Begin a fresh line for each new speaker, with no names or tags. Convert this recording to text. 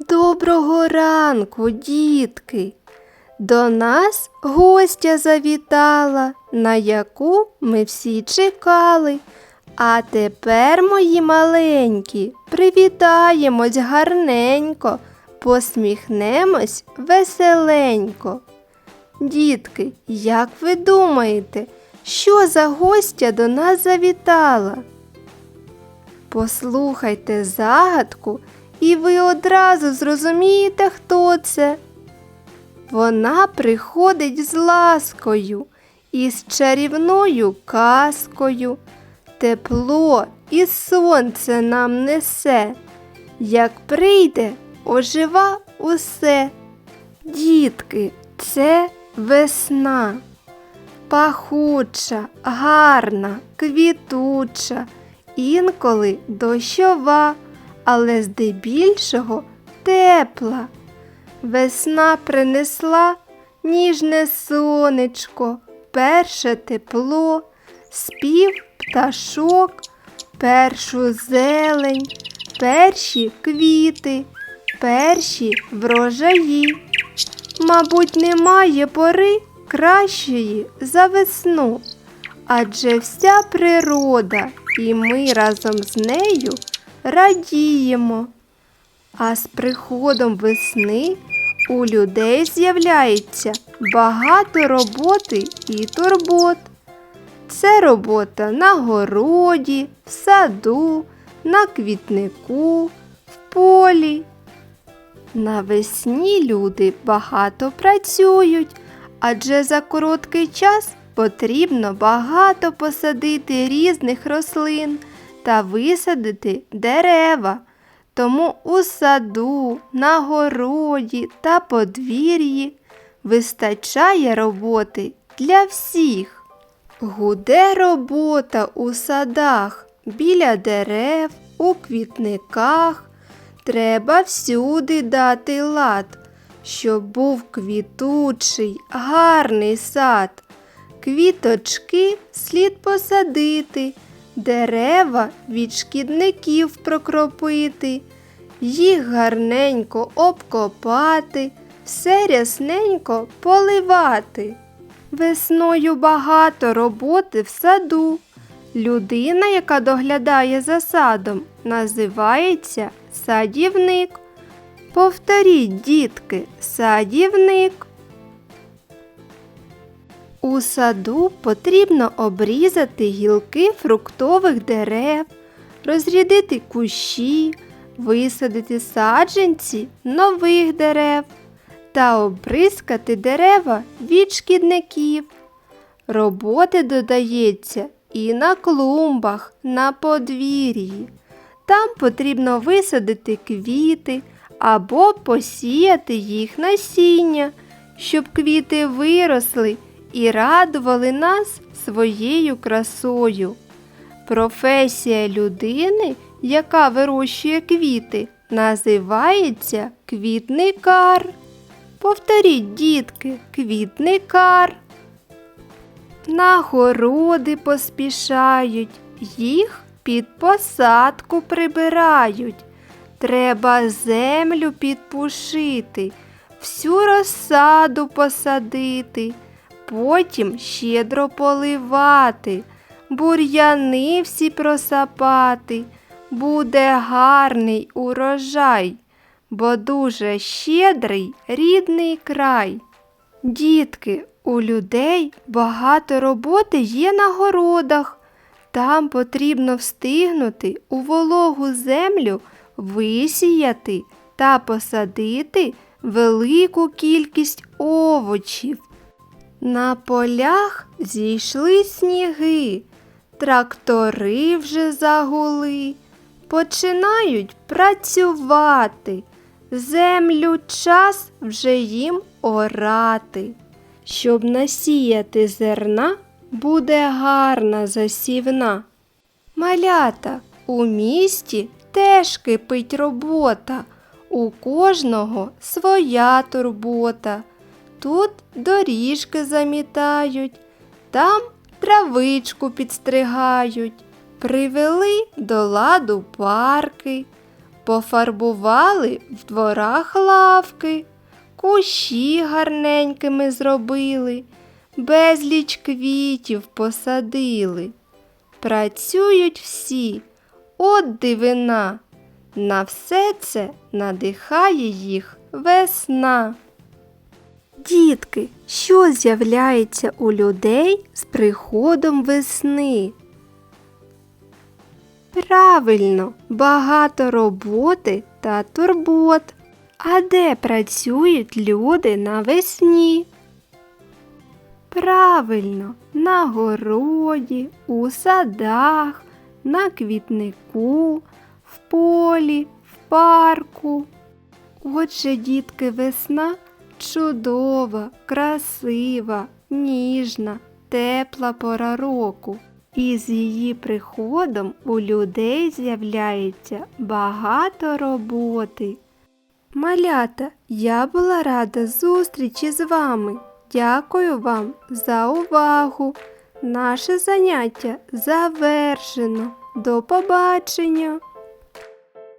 Доброго ранку, дітки! До нас гостя завітала, на яку ми всі чекали. А тепер, мої маленькі, привітаємось гарненько, посміхнемось веселенько. Дітки, як ви думаєте, що за гостя до нас завітала? Послухайте загадку, і ви одразу зрозумієте, хто це. Вона приходить з ласкою і з чарівною казкою. Тепло і сонце нам несе. Як прийде, ожива усе. Дітки, це весна. Пахуча, гарна, квітуча, інколи дощова, але здебільшого тепла. Весна принесла ніжне сонечко, перше тепло, спів пташок, першу зелень, перші квіти, перші врожаї. Мабуть, немає пори кращої за весну, адже вся природа і ми разом з нею радіємо. А з приходом весни у людей з'являється багато роботи і турбот. Це робота на городі, в саду, на квітнику, в полі. Навесні люди багато працюють, адже за короткий час потрібно багато посадити різних рослин та висадити дерева. Тому у саду, на городі та подвір'ї вистачає роботи для всіх. Гуде робота у садах, біля дерев, у квітниках. Треба всюди дати лад, щоб був квітучий, гарний сад. Квіточки слід посадити, дерева від шкідників прокропити, їх гарненько обкопати, все рясненько поливати. Весною багато роботи в саду. Людина, яка доглядає за садом, називається садівник. Повторіть, дітки, садівник. У саду потрібно обрізати гілки фруктових дерев, розрядити кущі, висадити саджанці нових дерев та обризкати дерева від шкідників. Роботи додається і на клумбах, на подвір'ї. Там потрібно висадити квіти або посіяти їх насіння, щоб квіти виросли і радували нас своєю красою. Професія людини, яка вирощує квіти, називається квітникар. Повторіть, дітки, квітникар. На городи поспішають, їх під посадку прибирають. Треба землю підпушити, всю розсаду посадити, потім щедро поливати, бур'яни всі просапати. Буде гарний урожай, бо дуже щедрий рідний край. Дітки, у людей багато роботи є на городах. Там потрібно встигнути у вологу землю висіяти та посадити велику кількість овочів. На полях зійшли сніги, трактори вже загули, починають працювати. Землю час вже їм орати. Щоб насіяти зерна, буде гарна засівна. Малята, у місті теж кипить робота, у кожного своя турбота. Тут доріжки замітають, там травичку підстригають, привели до ладу парки, Пофарбували в дворах лавки, кущі гарненькими зробили, безліч квітів посадили. Працюють всі, от дивина. На все це надихає їх весна. Дітки, що з'являється у людей з приходом весни? Правильно, багато роботи та турбот. А де працюють люди навесні? Правильно, на городі, у садах, на квітнику, в полі, в парку. Отже, дітки, весна чудова, красива, ніжна, тепла пора року. І з її приходом у людей з'являється багато роботи. Малята, я була рада зустрічі з вами. Дякую вам за увагу. Наше заняття завершено. До побачення!